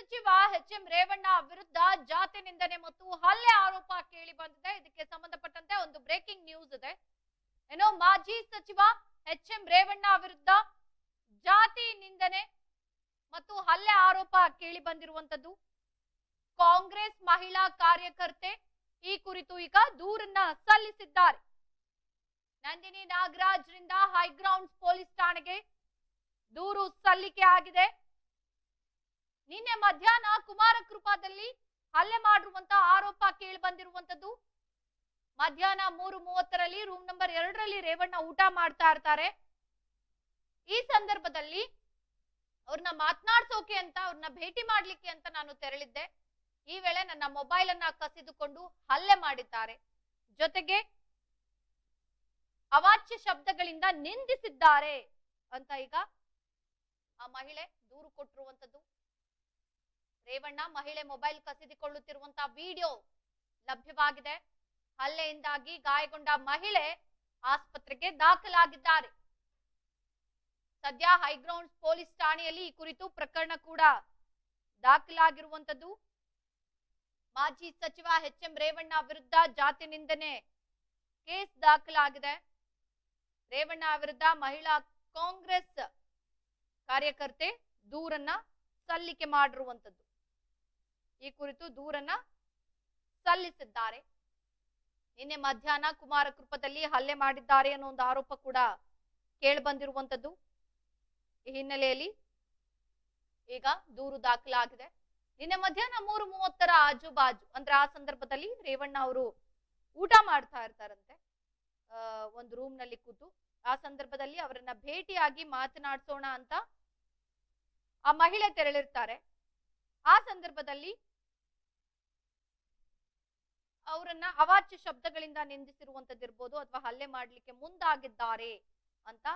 ಸಚಿವ H M Revanna ವಿರುದ್ಧ ಜಾತಿ ನಿಂದನೆ ಮತ್ತು ಹಲ್ಲೆ ಆರೋಪ ಕೇಳಿ ಬಂದಿದೆ. ಇದಕ್ಕೆ ಸಂಬಂಧಪಟ್ಟಂತೆ ಒಂದು ಬ್ರೇಕಿಂಗ್ ನ್ಯೂಸ್ ಇದೆ. ಏನೋ ಮಾಜಿ ಸಚಿವ ಎಚ್ ಎಂ ರೇವಣ್ಣ ವಿರುದ್ಧ ಜಾತಿ ನಿಂದನೆ ಮತ್ತು ಹಲ್ಲೆ ಆರೋಪ ಕೇಳಿ ಬಂದಿರುವಂತದ್ದು ಕಾಂಗ್ರೆಸ್ ಮಹಿಳಾ ಕಾರ್ಯಕರ್ತೆ ಈ ಕುರಿತು ಈಗ ದೂರನ್ನ ಸಲ್ಲಿಸಿದ್ದಾರೆ. ನಂದಿನಿ ನಾಗರಾಜ್ ನಾಗರಾಜ್ರಿಂದ ಹೈಗ್ರೌಂಡ್ಸ್ ಪೊಲೀಸ್ ಠಾಣೆಗೆ ದೂರು ಸಲ್ಲಿಕೆ ಆಗಿದೆ. ನಿನ್ನೆ ಮಧ್ಯಾಹ್ನ ಕುಮಾರಕೃಪಾದಲ್ಲಿ ಹಲ್ಲೆ ಮಾಡಿರುವಂತಹ ಆರೋಪ ಕೇಳಿ ಬಂದಿರುವಂತದ್ದು. ಮಧ್ಯಾಹ್ನ ಮೂರು ಮೂವತ್ತರಲ್ಲಿ ರೂಮ್ ನಂಬರ್ ಎರಡರಲ್ಲಿ ರೇವಣ್ಣ ಊಟ ಮಾಡ್ತಾ ಇರ್ತಾರೆ. ಈ ಸಂದರ್ಭದಲ್ಲಿ ಅವ್ರನ್ನ ಮಾತನಾಡ್ಸೋಕೆ ಅಂತ, ಅವ್ರನ್ನ ಭೇಟಿ ಮಾಡ್ಲಿಕ್ಕೆ ಅಂತ ನಾನು ತೆರಳಿದ್ದೆ. ಈ ವೇಳೆ ನನ್ನ ಮೊಬೈಲ್ ಅನ್ನ ಕಸಿದುಕೊಂಡು ಹಲ್ಲೆ ಮಾಡಿದ್ದಾರೆ. ಜೊತೆಗೆ ಅವಾಚ್ಯ ಶಬ್ದಗಳಿಂದ ನಿಂದಿಸಿದ್ದಾರೆ ಅಂತ ಈಗ ಆ ಮಹಿಳೆ ದೂರು ಕೊಟ್ಟಿರುವಂತದ್ದು. ರೇವಣ್ಣ ಮಹಿಳೆ ಮೊಬೈಲ್ ಕಸಿದುಕೊಳ್ಳುತ್ತಿರುವಂತಹ ವಿಡಿಯೋ ಲಭ್ಯವಾಗಿದೆ. ಹಲ್ಲೆಯಿಂದಾಗಿ ಗಾಯಗೊಂಡ ಮಹಿಳೆ ಆಸ್ಪತ್ರೆಗೆ ದಾಖಲಾಗಿದ್ದಾರೆ. ಸದ್ಯ ಹೈಗ್ರೌಂಡ್ಸ್ ಪೊಲೀಸ್ ಠಾಣೆಯಲ್ಲಿ ಈ ಕುರಿತು ಪ್ರಕರಣ ಕೂಡ ದಾಖಲಾಗಿರುವಂತದ್ದು ಮಾಜಿ ಸಚಿವ ಎಚ್ ಎಂ ರೇವಣ್ಣ ವಿರುದ್ಧ ಜಾತಿ ನಿಂದನೆ ಕೇಸ್ ದಾಖಲಾಗಿದೆ. ರೇವಣ್ಣ ವಿರುದ್ಧ ಮಹಿಳಾ ಕಾಂಗ್ರೆಸ್ ಕಾರ್ಯಕರ್ತೆ ದೂರನ್ನ ಸಲ್ಲಿಕೆ ಮಾಡಿರುವಂತದ್ದು ಈ ಕುರಿತು ದೂರನ್ನ ಸಲ್ಲಿಸಿದ್ದಾರೆ. ನಿನ್ನೆ ಮಧ್ಯಾಹ್ನ ಕುಮಾರ ಕೃಪದಲ್ಲಿ ಹಲ್ಲೆ ಮಾಡಿದ್ದಾರೆ ಅನ್ನೋ ಒಂದು ಆರೋಪ ಕೂಡ ಕೇಳಿ ಬಂದಿರುವಂತದ್ದು ಈ ಹಿನ್ನೆಲೆಯಲ್ಲಿ ಈಗ ದೂರು ದಾಖಲಾಗಿದೆ. ನಿನ್ನೆ ಮಧ್ಯಾಹ್ನ ಮೂರು ಮೂವತ್ತರ ಆಜು ಬಾಜು ಅಂದ್ರೆ ಆ ಸಂದರ್ಭದಲ್ಲಿ ರೇವಣ್ಣ ಅವರು ಊಟ ಮಾಡ್ತಾ ಇರ್ತಾರಂತೆ. ಒಂದು ರೂಮ್ನಲ್ಲಿ ಕೂತು ಆ ಸಂದರ್ಭದಲ್ಲಿ ಅವರನ್ನ ಭೇಟಿಯಾಗಿ ಮಾತನಾಡ್ಸೋಣ ಅಂತ ಆ ಮಹಿಳೆ ತೆರಳಿರ್ತಾರೆ. ಆ ಸಂದರ್ಭದಲ್ಲಿ ಅವರನ್ನ ಅವಾಚ್ಯ ಶಬ್ದಗಳಿಂದ ನಿಂದಿಸಿರುವಂತದ್ದಿರ್ಬೋದು ಅಥವಾ ಹಲ್ಲೆ ಮಾಡ್ಲಿಕ್ಕೆ ಮುಂದಾಗಿದ್ದಾರೆ ಅಂತ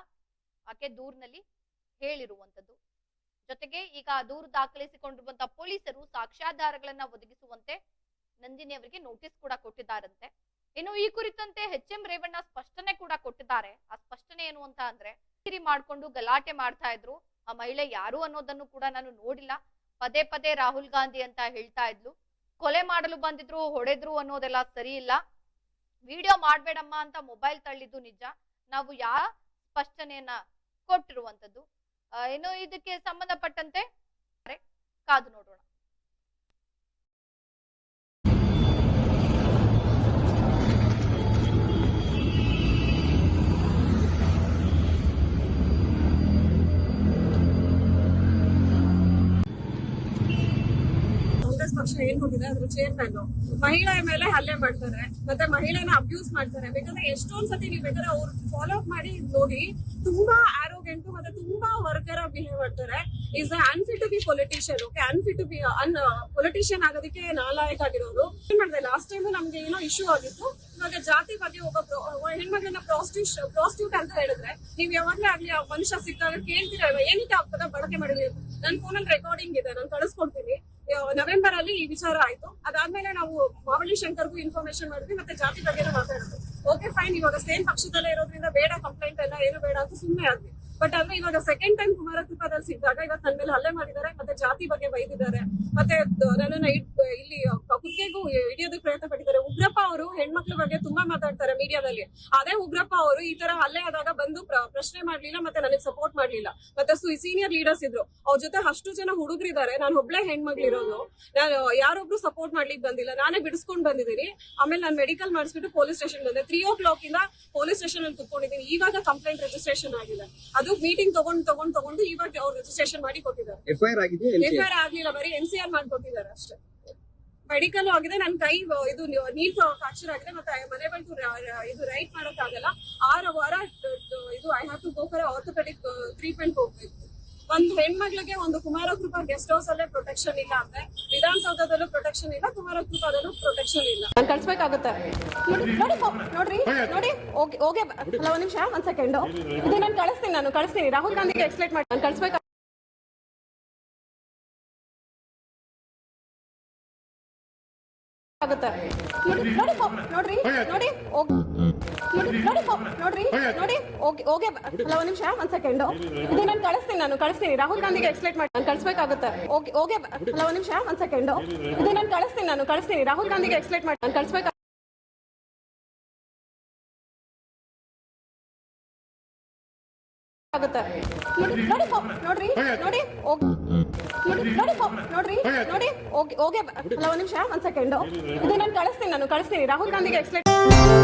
ಆಕೆ ದೂರ್ನಲ್ಲಿ ಹೇಳಿರುವಂತದ್ದು. ಜೊತೆಗೆ ಈಗ ದೂರು ದಾಖಲಿಸಿಕೊಂಡಿರುವಂತಹ ಪೊಲೀಸರು ಸಾಕ್ಷ್ಯಾಧಾರಗಳನ್ನ ಒದಗಿಸುವಂತೆ ನಂದಿನಿ ಅವರಿಗೆ ನೋಟಿಸ್ ಕೂಡ ಕೊಟ್ಟಿದ್ದಾರಂತೆ. ಇನ್ನು ಈ ಕುರಿತಂತೆ ಎಚ್ ಎಂ ರೇವಣ್ಣ ಸ್ಪಷ್ಟನೆ ಕೂಡ ಕೊಟ್ಟಿದ್ದಾರೆ. ಆ ಸ್ಪಷ್ಟನೆ ಏನು ಅಂತ ಅಂದ್ರೆ, ಕಿರಿ ಮಾಡ್ಕೊಂಡು ಗಲಾಟೆ ಮಾಡ್ತಾ ಇದ್ರು. ಆ ಮಹಿಳೆ ಯಾರು ಅನ್ನೋದನ್ನು ಕೂಡ ನಾನು ನೋಡಿಲ್ಲ. ಪದೇ ಪದೇ ರಾಹುಲ್ ಗಾಂಧಿ ಅಂತ ಹೇಳ್ತಾ ಇದ್ಲು. ಕೊಲೆ ಮಾಡಲು ಬಂದಿದ್ರು, ಹೊಡೆದ್ರು ಅನ್ನೋದೆಲ್ಲ ಸರಿ ಇಲ್ಲ. ವಿಡಿಯೋ ಮಾಡ್ಬೇಡಮ್ಮ ಅಂತ ಮೊಬೈಲ್ ತಳ್ಳಿದ್ದು ನಿಜ. ನಾವು ಯಾ ಸ್ಪಷ್ಟನೆಯನ್ನ ಕೊಟ್ಟಿರುವಂತದ್ದು ಏನು ಇದಕ್ಕೆ ಸಂಬಂಧಪಟ್ಟಂತೆ ಕಾದು ನೋಡೋಣ. ಪಕ್ಷ ಏನ್ ಹೋಗಿದೆ, ಅದ್ರ ಚೇರ್ಮನ್ ಮಹಿಳೆ ಮೇಲೆ ಹಲ್ಲೆ ಮಾಡ್ತಾರೆ, ಮತ್ತೆ ಮಹಿಳೆನ ಅಬ್ಯೂಸ್ ಮಾಡ್ತಾರೆ. ಬೇಕಂದ್ರೆ ಎಷ್ಟೊಂದ್ ಸತಿ ನೀವು ಬೇಕಾದ್ರೆ ಅವ್ರು ಫಾಲೋ ಅಪ್ ಮಾಡಿ ನೋಡಿ ತುಂಬಾ ಆರೋಗ್ಯಂಟು ಮತ್ತೆ ತುಂಬಾ ವರ್ಗರ ಬಿಹೇವ್ ಮಾಡ್ತಾರೆ. Is unfit to be politician okay unfit to be an politician ಆಗೋದಕ್ಕೆ ನಾಲಾಯಕ್ ಆಗಿರೋರು. ಏನ್ ಮಾಡಿದೆ ಲಾಸ್ಟ್ ಟೈಮ್ ನಮ್ಗೆ ಏನೋ ಇಶ್ಯೂ ಆಗಿತ್ತು. ಇವಾಗ ಜಾತಿ ಬಗ್ಗೆ ಒಬ್ಬ ಹೆಣ್ಮಗಳನ್ನ ಪ್ರಾಸ್ಟ್ಯೂಷ್ ಪ್ರಾಸ್ಟ್ಯೂಟ್ ಅಂತ ಹೇಳಿದ್ರೆ, ನೀವ್ ಯಾವಾಗ್ಲೇ ಆಗ್ಲಿ ಆ ಮನುಷ್ಯ ಸಿಕ್ಕಾಗ ಕೇಳ್ತೀರಾ, ಏನಕ್ಕೆ ಆ ಪದ ಬಳಕೆ ಮಾಡಿದ್ರೆ? ನನ್ ಫೋನಲ್ಲಿ ರೆಕಾರ್ಡಿಂಗ್ ಇದೆ, ನಾನು ಕಳಿಸ್ಕೊಡ್ತೀನಿ. ನವೆಂಬರ್ ಅಲ್ಲಿ ಈ ವಿಚಾರ ಆಯ್ತು. ಅದಾದ್ಮೇಲೆ ನಾವು ಮಾವಳಿ ಶಂಕರ್ಗೂ ಇನ್ಫಾರ್ಮೇಶನ್ ಮಾಡಿದ್ವಿ, ಮತ್ತೆ ಜಾತಿ ಬಗ್ಗೆ ಮಾತಾಡಿದ್ವಿ. ಓಕೆ ಫೈನ್ ಇವಾಗ ಸೇಮ್ ಪಕ್ಷದಲ್ಲೇ ಇರೋದ್ರಿಂದ ಬೇಡ ಕಂಪ್ಲೇಂಟ್ ಎಲ್ಲ ಏನು ಬೇಡ ಅಂತ ಸುಮ್ಮನೆ ಆದ್ವಿ. ಬಟ್ ಅಂದ್ರೆ ಇವಾಗ ಸೆಕೆಂಡ್ ಟೈಮ್ ಕುಮಾರಕೃಪದಲ್ಲಿ ಸಿಕ್ಕಿದಾಗ ಇವತ್ತು ನನ್ನ ಮೇಲೆ ಹಲ್ಲೆ ಮಾಡಿದ್ದಾರೆ, ಮತ್ತೆ ಜಾತಿ ಬಗ್ಗೆ ಬೈದಿದ್ದಾರೆ. ಮತ್ತೆ ನನ್ನನ್ನ ಇಲ್ಲಿ ಕುಕ್ಕೆಗೂ ಹಿಡಿಯೋದಕ್ಕೆ ಪ್ರಯತ್ನ ಪಟ್ಟಿದ್ದಾರೆ. ಉಗ್ರಪ್ಪ ಅವರು ಹೆಣ್ಮಕ್ಳ ಬಗ್ಗೆ ತುಂಬಾ ಮಾತಾಡ್ತಾರೆ ಮೀಡಿಯಾದಲ್ಲಿ. ಅದೇ ಉಗ್ರಪ್ಪ ಅವರು ಈ ತರ ಹಲ್ಲೆ ಆದಾಗ ಬಂದು ಪ್ರ- ಪ್ರಶ್ನೆ ಮಾಡ್ಲಿಲ್ಲ ಮತ್ತೆ ನನಗೆ ಸಪೋರ್ಟ್ ಮಾಡ್ಲಿಲ್ಲ. ಮತ್ತೆ ಸೀನಿಯರ್ ಲೀಡರ್ಸ್ ಇದ್ರು. ಅವ್ರ ಜೊತೆ ಅಷ್ಟು ಜನ ಹುಡುಗರಿದ್ದಾರೆ. ನಾನು ಒಬ್ಳೆ ಇರೋದು ನಾನು ಯಾರೊಬ್ರು ಸಪೋರ್ಟ್ ಮಾಡ್ಲಿಕ್ಕೆ ಬಂದಿಲ್ಲ. ನಾನೇ ಬಿಡಿಸ್ಕೊಂಡ್ ಬಂದಿದ್ದೀನಿ. ಆಮೇಲೆ ನಾನು ಮೆಡಿಕಲ್ ಮಾಡಿಸ್ಬಿಟ್ಟು ಪೊಲೀಸ್ ಸ್ಟೇಷನ್ ಬಂದೆ. ತ್ರೀ ಓ ಕ್ಲಾಕ್ ಇಂದ ಪೊಲೀಸ್ ಸ್ಟೇಷನ್ ಅಲ್ಲಿ ಕುತ್ಕೊಂಡಿದ್ದೀನಿ. ಇವಾಗ ಕಂಪ್ಲೇಂಟ್ ರಿಜಿಸ್ಟ್ರೇಷನ್ ಆಗಿದೆ. ಅದು ಮೀಟಿಂಗ್ ತಗೊಂಡ್ ತಗೊಂಡ್ ತಗೊಂಡು ಇವಾಗ ಅವ್ರು ರಿಜಿಸ್ಟ್ರೇಷನ್ ಮಾಡಿ ಕೊಟ್ಟಿದ್ದಾರೆ. ಎಫ್ಐಆರ್ ಆಗ್ಲಿಲ್ಲ. ಬರೀ ಎನ್ ಸಿ ಆರ್ ಮಾಡ್ಕೊಟ್ಟಿದ್ದಾರೆ ಅಷ್ಟೇ. ಮೆಡಿಕಲ್ ಆಗಿದೆ ನನ್ನ ಕೈ ಇದು ನೀರ್ ಫ್ರಾಕ್ಚರ್ ಆಗಿದೆ ಮತ್ತೆ ಮನೆ ಬಂದು ಇದು ರೈಟ್ ಮಾಡೋಕ್ಕಾಗಲ್ಲ. ಆರು ವಾರ ಇದು I have to go for orthopaedic treatment ಹೋಗ್ಬೇಕು. ಒಂದು ಹೆಣ್ಮಗ್ಳಿಗೆ ಒಂದು ಕುಮಾರಕೃಪಾ ಗೆಸ್ಟ್ ಹೌಸ್ ಅಲ್ಲೇ ಪ್ರೊಟೆಕ್ಷನ್ ಇಲ್ಲ ಅಂದ್ರೆ ವಿಧಾನಸೌಧದಲ್ಲೂ ಪ್ರೊಟೆಕ್ಷನ್ ಇಲ್ಲ ಕುಮಾರಕೃಪಾದಲ್ಲೂ ಪ್ರೊಟೆಕ್ಷನ್ ಇಲ್ಲ. ನಾನು ಕಳ್ಸ್ಬೇಕಾಗುತ್ತೆ. ನೋಡಿ ನೋಡಿ ನೋಡ್ರಿ ನೋಡಿ ಓಕೆ ಓಕೆ ಒಂದು ನಿಮಿಷ ಒಂದು ಸೆಕೆಂಡ್ ಇದು ನಾನು ಕಳಿಸ್ತೀನಿ ನಾನು ಕಳಿಸ್ತೀನಿ. ರಾಹುಲ್ ಗಾಂಧಿಗೆ ಎಕ್ಸ್ಪ್ಲೇಟ್ ಮಾಡಿ. ನಾನು ಕಳಿಸ್ಬೇಕು ಆಗುತ್ತೆ. ನೋಡಿ ನೋಡಿ ಫೋ- ನೋಡ್ರಿ ನೋಡಿ ಹೋಗ್- ನೋಡಿ ನೋಡಿ ಫೋ- ನೋಡ್ರಿ ನೋಡಿ ಓಕೆ ಓಕೆ ಅಲ್ಲ ಒಂದ್ ನಿಮಿಷ ಒಂದ್ ಸೆಕೆಂಡ್ ಇದು ನಾನು ಕಳಿಸ್ತೀನಿ ನಾನು ಕಳಿಸ್ತೀನಿ. ರಾಹುಲ್ ಗಾಂಧಿಗೆ ಎಕ್ಸ್ಪ್ಲೇಟ್ ಮಾಡಿ. ನಾನು ಕಳಿಸ್ಬೇಕಾಗುತ್ತೆ. ಓಕೆ ಓಕೆ ಅಲ್ಲ ಒಂದು ನಿಮಿಷ ಒಂದ್ ಸೆಕೆಂಡ್ ಇದು ನಾನು ಕಳಿಸ್ತೀನಿ ನಾನು ಕಳಿಸ್ತೀನಿ. ರಾಹುಲ್ ಗಾಂಧಿಗೆ ಎಕ್ಸ್ಪ್ಲೇಟ್ ಮಾಡಿ. ನಾನು ಕಳಿಸ್ಬೇಕು ಆಗುತ್ತೆ. ನೋಡಿ ನೋಡಿ ನೋಡ್ರಿ, ನೋಡಿ ನೋಡಿ ನೋಡಿ ನೋಡ್ರಿ, ನೋಡಿ ಓಕೆ ಓಕೆ ಅಲ್ಲ, ಒಂದ್ ನಿಮಿಷ, ಒಂದ್ ಸೆಕೆಂಡ್ ಇದು ನಾನು ಕಳಿಸ್ತೀನಿ ನಾನು, ಕಳಿಸ್ತೀನಿ. ರಾಹುಲ್ ಗಾಂಧಿಗೆ ಎಕ್ಸ್ಪ್ಲೇಟ್